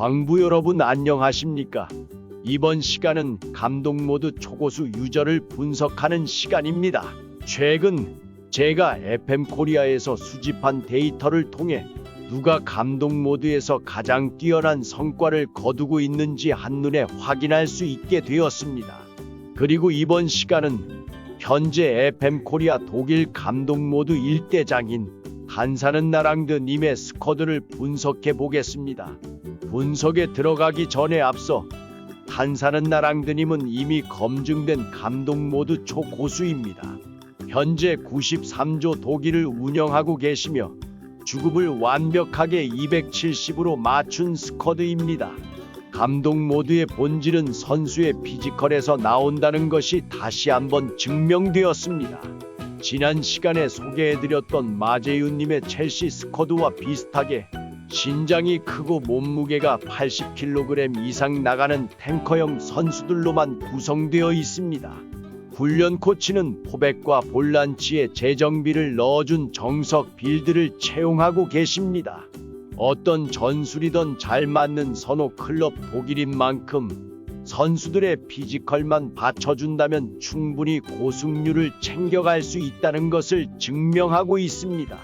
광부 여러분 안녕하십니까? 이번 시간은 감독 모드 초고수 유저를 분석하는 시간입니다. 최근 제가 FM 코리아에서 수집한 데이터를 통해 누가 감독 모드에서 가장 뛰어난 성과를 거두고 있는지 한눈에 확인할 수 있게 되었습니다. 그리고 이번 시간은 현재 FM 코리아 독일 감독 모드 1대장인 한사는 나랑드 님의 스쿼드를 분석해 보겠습니다. 분석에 들어가기 전에 앞서 한사는 나랑드 님은 이미 검증된 감독 모드 초고수입니다. 현재 93조 독일을 운영하고 계시며 주급을 완벽하게 270으로 맞춘 스쿼드입니다. 감독 모드의 본질은 선수의 피지컬에서 나온다는 것이 다시 한번 증명되었습니다. 지난 시간에 소개해드렸던 마제윤님의 첼시 스쿼드와 비슷하게 신장이 크고 몸무게가 80kg 이상 나가는 탱커형 선수들로만 구성되어 있습니다. 훈련 코치는 포백과 볼란치에 재정비를 넣어준 정석 빌드를 채용하고 계십니다. 어떤 전술이든 잘 맞는 선호 클럽 독일인 만큼 선수들의 피지컬만 받쳐준다면 충분히 고승률을 챙겨갈 수 있다는 것을 증명하고 있습니다.